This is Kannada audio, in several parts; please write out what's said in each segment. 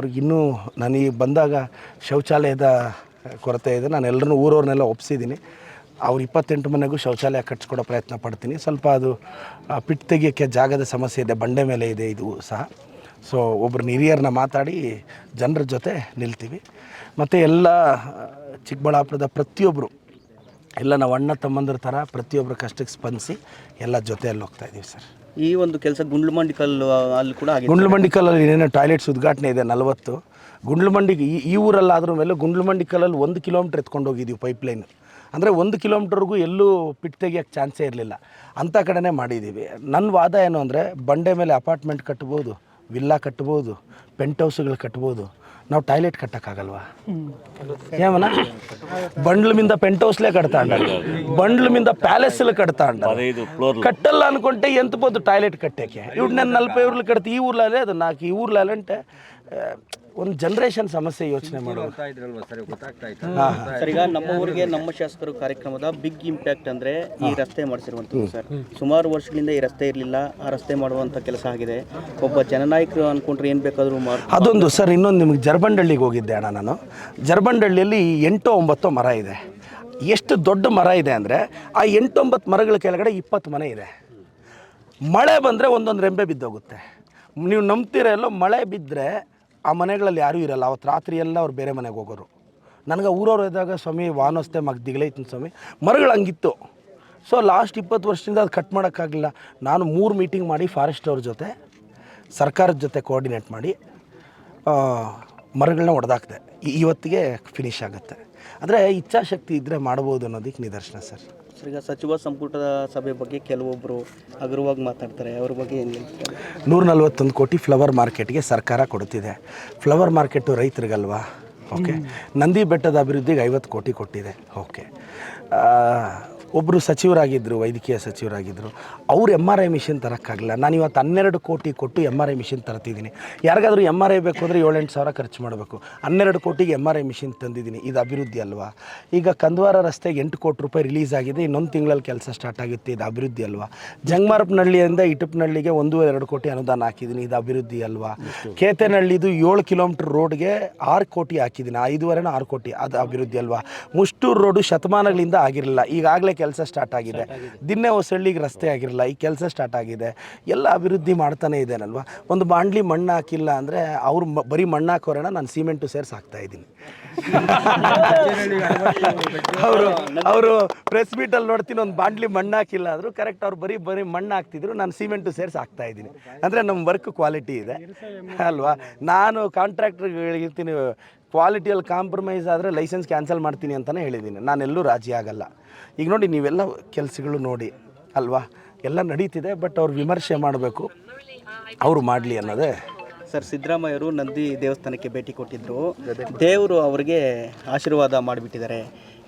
ಅವ್ರಿಗೆ ಇನ್ನೂ ನನಗೆ ಬಂದಾಗ ಶೌಚಾಲಯದ ಕೊರತೆ ಇದೆ. ನಾನು ಎಲ್ಲರೂ ಊರವ್ರನ್ನೆಲ್ಲ ಒಪ್ಸಿದ್ದೀನಿ. ಅವ್ರು ಇಪ್ಪತ್ತೆಂಟು ಮನೆಗೂ ಶೌಚಾಲಯ ಕಟ್ಸ್ಕೊಡೋ ಪ್ರಯತ್ನ ಪಡ್ತೀನಿ. ಸ್ವಲ್ಪ ಅದು ಪಿಟ್ ತೆಗಿಯೋಕ್ಕೆ ಜಾಗದ ಸಮಸ್ಯೆ ಇದೆ, ಬಂಡೆ ಮೇಲೆ ಇದೆ, ಇದು ಸಹ. ಸೊ ಒಬ್ಬರು ಹಿರಿಯರನ್ನ ಮಾತಾಡಿ ಜನರ ಜೊತೆ ನಿಲ್ತೀವಿ. ಮತ್ತು ಎಲ್ಲ, ಚಿಕ್ಕಬಳ್ಳಾಪುರದ ಪ್ರತಿಯೊಬ್ಬರು ಎಲ್ಲ ನಾವು ಅಣ್ಣ ತಮ್ಮಂದ್ರ ಥರ ಪ್ರತಿಯೊಬ್ಬರ ಕಷ್ಟಕ್ಕೆ ಸ್ಪಂದಿಸಿ ಎಲ್ಲ ಜೊತೆಯಲ್ಲಿ ಹೋಗ್ತಾಯಿದ್ದೀವಿ ಸರ್. ಈ ಒಂದು ಕೆಲಸ ಗುಂಡ್ಲುಮಂಡಿ ಕಲ್ಲು ಅಲ್ಲಿ ಕೂಡ ಆಗಿದೆ. ಗುಂಡ್ಲುಮಂಡಿಕಲ್ಲಲ್ಲಿ ಏನೇನೋ ಟಾಯ್ಲೆಟ್ಸ್ ಉದ್ಘಾಟನೆ ಇದೆ, ನಲವತ್ತು. ಗುಂಡ್ಲುಮಂಡಿಗೆ ಈ ಈ ಊರಲ್ಲಾದ್ರೂ ಮೇಲೆ ಗುಂಡ್ಲುಮಂಡಿಕಲ್ಲಲ್ಲಿ ಒಂದು ಕಿಲೋಮೀಟ್ರ್ ಎತ್ಕೊಂಡು ಹೋಗಿದ್ದೀವಿ ಪೈಪ್ಲೈನ್ ಅಂದರೆ ಒಂದು ಕಿಲೋಮೀಟ್ರ್ಗೂ ಎಲ್ಲೂ ಪಿಟ್ ತೆಗಿಯೋಕ್ಕೆ ಚಾನ್ಸೇ ಇರಲಿಲ್ಲ. ಅಂಥ ಕಡೆನೇ ಮಾಡಿದ್ದೀವಿ. ನನ್ನ ವಾದ ಏನು ಅಂದರೆ ಬಂಡೆ ಮೇಲೆ ಅಪಾರ್ಟ್ಮೆಂಟ್ ಕಟ್ಬೋದು. ವಿಲ್ಲಾ ಕಟ್ಬೋದು ಪೆಂಟ್ ಹೌಸ್ಗಳು ಕಟ್ಬೋದು. ನಾವು ಟಾಯ್ಲೆಟ್ ಕಟ್ಟೋಕ್ಕಾಗಲ್ವ? ಏಮನ? ಮಿಂದ ಪೆಂಟ್ ಹೌಸ್ಲೇ ಕಟ್ತಾ ಮಿಂದ ಪ್ಯಾಲೆಸ್ಲು ಕಟ್ತಾ ಕಟ್ಟಲ್ಲ ಅನ್ಕೊಂಡೆ ಎಂತ ಟಾಯ್ಲೆಟ್ ಕಟ್ಟಕ್ಕೆ ಇವ್ರು ನನ್ನ ನಲ್ಪ ಇವ್ರಲ್ಲಿ ಕಟ್ತಿ ಈ ಊರ್ಲಾಲೆ ಅದು ಹಾಕಿ ಈ ఊర్లో ಒಂದು ಜನ್ರೇಷನ್ ಸಮಸ್ಯೆ ಯೋಚನೆ ಮಾಡೋದು ಸರ್ ಈಗ ನಮ್ಮ ಊರಿಗೆ ನಮ್ಮ ಶಾಸಕರು ಕಾರ್ಯಕ್ರಮದ ಬಿಗ್ ಇಂಪ್ಯಾಕ್ಟ್ ಅಂದ್ರೆ ಈ ರಸ್ತೆ ಮಾಡಿಸಿರುವಂಥದ್ದು ಸರ್. ಸುಮಾರು ವರ್ಷಗಳಿಂದ ಈ ರಸ್ತೆ ಇರಲಿಲ್ಲ ಆ ರಸ್ತೆ ಮಾಡುವಂಥ ಕೆಲಸ ಆಗಿದೆ. ಒಬ್ಬ ಜನನಾಯಕರು ಅನ್ಕೊಂಡ್ರೆ ಏನು ಬೇಕಾದರೂ ಮಾಡಿ ಅದೊಂದು ಸರ್ ಇನ್ನೊಂದು ನಿಮಗೆ ಜರ್ಬಂಡಳ್ಳಿಗೆ ಹೋಗಿದ್ದೆ ಅಣ್ಣ ನಾನು. ಜರ್ಬಂಡಳ್ಳಿಯಲ್ಲಿ ಎಂಟು ಒಂಬತ್ತು ಮರ ಇದೆ. ಎಷ್ಟು ದೊಡ್ಡ ಮರ ಇದೆ ಅಂದರೆ ಆ ಎಂಟೊಂಬತ್ತು ಮರಗಳ ಕೆಳಗಡೆ ಇಪ್ಪತ್ತು ಮನೆ ಇದೆ. ಮಳೆ ಬಂದರೆ ಒಂದೊಂದು ರೆಂಬೆ ಬಿದ್ದೋಗುತ್ತೆ. ನೀವು ನಂಬ್ತೀರ ಎಲ್ಲೋ ಮಳೆ ಬಿದ್ದರೆ ಆ ಮನೆಗಳಲ್ಲಿ ಯಾರೂ ಇರಲ್ಲ. ಅವತ್ತು ರಾತ್ರಿ ಎಲ್ಲ ಅವ್ರು ಬೇರೆ ಮನೆಗೆ ಹೋಗೋರು. ನನಗೆ ಊರವ್ರು ಇದ್ದಾಗ ಸ್ವಾಮಿ ವಾನೋಸ್ತೆ ಮಗ ದಿಗ್ಲೈತಿನ ಸ್ವಾಮಿ. ಮರಗಳು ಹಂಗಿತ್ತು. ಸೊ ಲಾಸ್ಟ್ ಇಪ್ಪತ್ತು ವರ್ಷದಿಂದ ಅದು ಕಟ್ ಮಾಡೋಕ್ಕಾಗಲಿಲ್ಲ. ನಾನು ಮೂರು ಮೀಟಿಂಗ್ ಮಾಡಿ ಫಾರೆಸ್ಟ್ ಅವ್ರ ಜೊತೆ, ಸರ್ಕಾರದ ಜೊತೆ ಕೋಆರ್ಡಿನೇಟ್ ಮಾಡಿ ಮರಗಳನ್ನ ಹೊಡೆದಾಕ್ದೆ ಇವತ್ತಿಗೆ ಫಿನಿಶ್ ಆಗುತ್ತೆ. ಅಂದರೆ ಇಚ್ಛಾಶಕ್ತಿ ಇದ್ದರೆ ಮಾಡ್ಬೋದು ಅನ್ನೋದಕ್ಕೆ ನಿದರ್ಶನ ಸರ್. ಸರ್ ಈಗ ಸಚಿವ ಸಂಪುಟದ ಸಭೆ ಬಗ್ಗೆ ಕೆಲವೊಬ್ಬರು ಹಗುರವಾಗಿ ಮಾತಾಡ್ತಾರೆ ಅವ್ರ ಬಗ್ಗೆ ಏನು ಹೇಳ್ತೀರಾ? ನೂರ ನಲ್ವತ್ತೊಂದು ಕೋಟಿ ಫ್ಲವರ್ ಮಾರ್ಕೆಟ್ಗೆ ಸರ್ಕಾರ ಕೊಡುತ್ತಿದೆ ಫ್ಲವರ್ ಮಾರ್ಕೆಟು ರೈತರಿಗಲ್ವಾ? ಓಕೆ. ನಂದಿ ಬೆಟ್ಟದ ಅಭಿವೃದ್ಧಿಗೆ ಐವತ್ತು ಕೋಟಿ ಕೊಟ್ಟಿದೆ. ಓಕೆ. ಒಬ್ಬರು ಸಚಿವರಾಗಿದ್ದರು ವೈದ್ಯಕೀಯ ಸಚಿವರಾಗಿದ್ದರು ಅವ್ರು ಎಂ ಆರ್ ಐ ಮಿಷಿನ್ ತರೋಕ್ಕಾಗಲ್ಲ ನಾನು ಇವತ್ತು ಹನ್ನೆರಡು ಕೋಟಿ ಕೊಟ್ಟು ಎಂ ಆರ್ ಐ ಮಿಷಿನ್ ತರ್ತಿದ್ದೀನಿ. ಯಾರಿಗಾದರೂ ಎಂ ಆರ್ ಐ ಬೇಕು ಅಂದರೆ ಏಳೆಂಟು ಸಾವಿರ ಖರ್ಚು ಮಾಡಬೇಕು. ಹನ್ನೆರಡು ಕೋಟಿಗೆ ಎಂ ಆರ್ ಐ ಮಿಷಿನ್ ತಂದಿದ್ದೀನಿ. ಇದು ಅಭಿವೃದ್ಧಿ ಅಲ್ವಾ? ಈಗ ಕಂದ್ವಾರ ರಸ್ತೆಗೆ ಎಂಟು ಕೋಟಿ ರೂಪಾಯಿ ರಿಲೀಸ್ ಆಗಿದೆ. ಇನ್ನೊಂದು ತಿಂಗಳಲ್ಲಿ ಕೆಲಸ ಸ್ಟಾರ್ಟ್ ಆಗುತ್ತೆ. ಇದು ಅಭಿವೃದ್ಧಿ ಅಲ್ವಾ? ಜಂಗಮಾರಪ್ನಹಳ್ಳಿಯಿಂದ ಇಟಪ್ನಹಳ್ಳಿಗೆ ಒಂದು ಎರಡು ಕೋಟಿ ಅನುದಾನ ಹಾಕಿದ್ದೀನಿ. ಇದು ಅಭಿವೃದ್ಧಿ ಅಲ್ವಾ? ಕೇತನಹಳ್ಳಿದು ಏಳು ಕಿಲೋಮೀಟ್ರ್ ರೋಡ್ಗೆ ಆರು ಕೋಟಿ ಹಾಕಿದ್ದೀನಿ. ಐದುವರೆನೂ ಆರು ಕೋಟಿ. ಅದು ಅಭಿವೃದ್ಧಿ ಅಲ್ವಾ? ಮುಷ್ಟೂರು ರೋಡು ಶತಮಾನಗಳಿಂದ ಆಗಿರಲಿಲ್ಲ. ಈಗಾಗಲೇ ಕೆಲಸ ಸ್ಟಾರ್ಟ್ ಆಗಿದೆ. ದಿನ್ನೆ ಹೊಸಳ್ಳಿಗೆ ರಸ್ತೆ ಆಗಿರಲ್ಲ ಈ ಕೆಲಸ ಸ್ಟಾರ್ಟ್ ಆಗಿದೆ. ಎಲ್ಲ ಅಭಿವೃದ್ಧಿ ಮಾಡ್ತಾನೆ ಇದ್ದೇನಲ್ವ? ಒಂದು ಬಾಂಡ್ಲಿ ಮಣ್ಣು ಹಾಕಿಲ್ಲ ಅಂದರೆ ಅವ್ರು ಬರೀ ಮಣ್ಣು ಹಾಕೋರೋಣ ನಾನು ಸಿಮೆಂಟು ಸೇರಿಸಿ ಹಾಕ್ತಾ ಇದ್ದೀನಿ. ಅವರು ಅವರು ಪ್ರೆಸ್ ಮೀಟಲ್ಲಿ ನೋಡ್ತೀನಿ ಒಂದು ಬಾಂಡ್ಲಿ ಮಣ್ಣು ಹಾಕಿಲ್ಲ ಆದರೂ ಕರೆಕ್ಟ್ ಅವ್ರು ಬರೀ ಬರೀ ಮಣ್ಣು ಹಾಕ್ತಿದ್ರು ನಾನು ಸಿಮೆಂಟು ಸೇರಿಸಿ ಹಾಕ್ತಾ ಇದ್ದೀನಿ. ಅಂದರೆ ನಮ್ಮ ವರ್ಕ್ ಕ್ವಾಲಿಟಿ ಇದೆ. ಅಲ್ವಾ? ನಾನು ಕಾಂಟ್ರಾಕ್ಟರ್ಗಳಿಗೆ ಇರ್ತೀನಿ ಕ್ವಾಲಿಟಿಯಲ್ಲಿ ಕಾಂಪ್ರಮೈಸ್ ಆದರೆ ಲೈಸೆನ್ಸ್ ಕ್ಯಾನ್ಸಲ್ ಮಾಡ್ತೀನಿ ಅಂತಲೇ ಹೇಳಿದ್ದೀನಿ. ನಾನೆಲ್ಲೂ ರಾಜಿ ಆಗಲ್ಲ. ಈಗ ನೋಡಿ ನೀವೆಲ್ಲ ಕೆಲಸಗಳು ನೋಡಿ ಅಲ್ವಾ? ಎಲ್ಲ ನಡೀತಿದೆ ಬಟ್ ಅವ್ರು ವಿಮರ್ಶೆ ಮಾಡಬೇಕು. ಅವರು ಮಾಡಲಿ ಅನ್ನೋದೇ. ಸರ್ ಸಿದ್ದರಾಮಯ್ಯರು ನಂದಿ ದೇವಸ್ಥಾನಕ್ಕೆ ಭೇಟಿ ಕೊಟ್ಟಿದ್ದರು ದೇವರು ಅವರಿಗೆ ಆಶೀರ್ವಾದ ಮಾಡಿಬಿಟ್ಟಿದ್ದಾರೆ.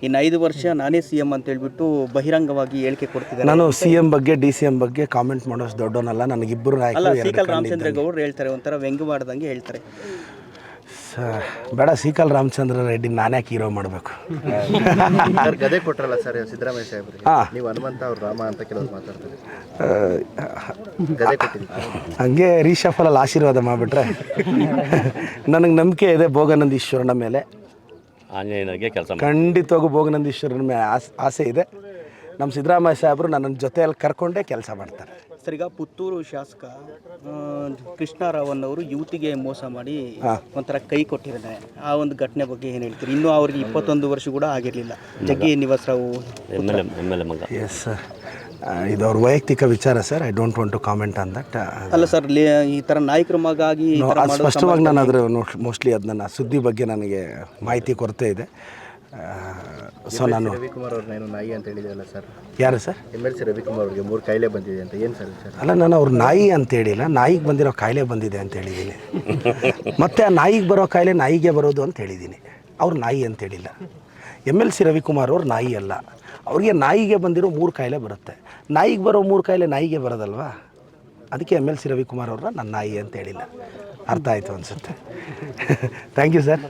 ಇನ್ನು ಐದು ವರ್ಷ ನಾನೇ ಸಿ ಎಂ ಅಂತ ಹೇಳ್ಬಿಟ್ಟು ಬಹಿರಂಗವಾಗಿ ಹೇಳಿಕೆ ಕೊಡ್ತಿದ್ದೆ ನಾನು ಸಿ ಎಂ ಬಗ್ಗೆ ಡಿ ಸಿ ಎಂ ಬಗ್ಗೆ ಕಾಮೆಂಟ್ ಮಾಡೋಷ್ಟು ದೊಡ್ಡವನಲ್ಲ. ನನಗಿಬ್ಬರು ನಾಯಕರು ಎರಡು ಸೀಕಲ್ ರಾಮಚಂದ್ರ ಗೌಡ್ರು ಹೇಳ್ತಾರೆ ಒಂಥರ ವ್ಯಂಗ್ಯವಾಡ್ದಂಗೆ ಹೇಳ್ತಾರೆ. ಸ- ಬೇಡ ಸೀಕಲ್ ರಾಮಚಂದ್ರ ರೆಡ್ಡಿ ನಾನೇ ಹೀರೋ ಮಾಡಬೇಕು? ಸರ್ ಗದೆ ಕೊಟ್ರಲ್ಲ ಸರ್ ಸಿದ್ದರಾಮಯ್ಯ ಸಾಹೇಬ್ರಿಗೆ? ಹಾ. ನೀವು ಹನುಮಂತ ಅವ್ರು ರಾಮ ಅಂತ ಕೆಲವ್ರು ಮಾತಾಡ್ತಾರೆ. ಗದೆ ಕೊಟ್ಟಿದ್ದೀವಿ ಹಂಗೆ ರೀಶಫಲಲ್ಲಿ ಆಶೀರ್ವಾದ ಮಾಡಿಬಿಟ್ರೆ ನನಗೆ ನಂಬಿಕೆ ಇದೆ ಭೋಗನಂದೀಶ್ವರನ ಮೇಲೆ. ಆಂಜನೇಯನಿಗೆ ಕೆಲಸ ಮಾಡಿ ಖಂಡಿತವಾಗೂ ಭೋಗನಂದೀಶ್ವರನ ಮೇಲೆ ಆಸ್- ಆಸೆ ಇದೆ. ನಮ್ಮ ಸಿದ್ದರಾಮಯ್ಯ ಸಾಹೇಬರು ನನ್ನ ಜೊತೆಯಲ್ಲಿ ಕರ್ಕೊಂಡೇ ಕೆಲಸ ಮಾಡ್ತಾರೆ. ಸರ್ ಈಗ ಪುತ್ತೂರು ಶಾಸಕ ಅವರು ಯುವತಿಗೆ ಮೋಸ ಮಾಡಿ ಒಂಥರ ಕೈ ಕೊಟ್ಟಿದ್ದಾರೆ. ಆ ಒಂದು ಘಟನೆ ಬಗ್ಗೆ ಏನು ಹೇಳ್ತೀರಿ? ಇನ್ನೂ ಅವ್ರಿಗೆ ಇಪ್ಪತ್ತೊಂದು ವರ್ಷ ಕೂಡ ಆಗಿರಲಿಲ್ಲ. ಜಗ್ಗಿ ನಿವಾಸರಾವು ಎಸ್ ಸರ್ ಇದು ಅವ್ರ ವೈಯಕ್ತಿಕ ವಿಚಾರ sir I don't want to comment on that ಅಲ್ಲ ಸರ್ ಈ ಥರ ನಾಯಕರ ಮಗ ಆಗಿ ಈ ಥರ ಅದು ಮಾಡೋದು ಸ್ಪಷ್ಟವಾಗಿ ನಾನು ಅದರ ಮೋಸ್ಟ್ಲಿ ಅದನ್ನ ನನ್ನ ಸುದ್ದಿ ಬಗ್ಗೆ ನನಗೆ ಮಾಹಿತಿ ಕೊರತೆ ಇದೆ. ಸೊ ನಾನು ರವಿಕುಮಾರ್ ಅವ್ರನ್ನ ಏನು ನಾಯಿ ಅಂತ ಹೇಳಿದೆಯಲ್ಲ ಸರ್. ಯಾರು sir? M L C Ravikumar ಅವ್ರಿಗೆ ಮೂರು ಕಾಯಿಲೆ ಬಂದಿದೆ ಅಂತ. ಏನು ಸರ್ ಸರ್ ಅಲ್ಲ ನಾನು ಅವ್ರ ನಾಯಿ ಅಂತ ಹೇಳಿಲ್ಲ. ನಾಯಿಗೆ ಬಂದಿರೋ ಕಾಯಿಲೆ ಬಂದಿದೆ ಅಂತ ಹೇಳಿದ್ದೀನಿ. ಮತ್ತು ಆ ನಾಯಿಗೆ ಬರೋ ಕಾಯಿಲೆ ನಾಯಿಗೆ ಬರೋದು ಅಂತ ಹೇಳಿದ್ದೀನಿ. ಅವ್ರು ನಾಯಿ ಅಂತ ಹೇಳಿಲ್ಲ. ಎಂ ಎಲ್ ಸಿ ರವಿಕುಮಾರ್ ಅವ್ರು ನಾಯಿ ಅಲ್ಲ. ಅವ್ರಿಗೆ ನಾಯಿಗೆ ಬಂದಿರೋ ಮೂರು ಕಾಯಿಲೆ ಬರುತ್ತೆ. ನಾಯಿಗೆ ಬರೋ ಮೂರು ಕಾಯಿಲೆ ನಾಯಿಗೆ ಬರೋದಲ್ವಾ? ಅದಕ್ಕೆ ಎಂ ಎಲ್ ಸಿ ರವಿಕುಮಾರ್ ಅವ್ರನ್ನ ನನ್ನ ನಾಯಿ ಅಂತ ಹೇಳಿಲ್ಲ. ಅರ್ಥ ಆಯಿತು ಅನಿಸುತ್ತೆ. Thank you sir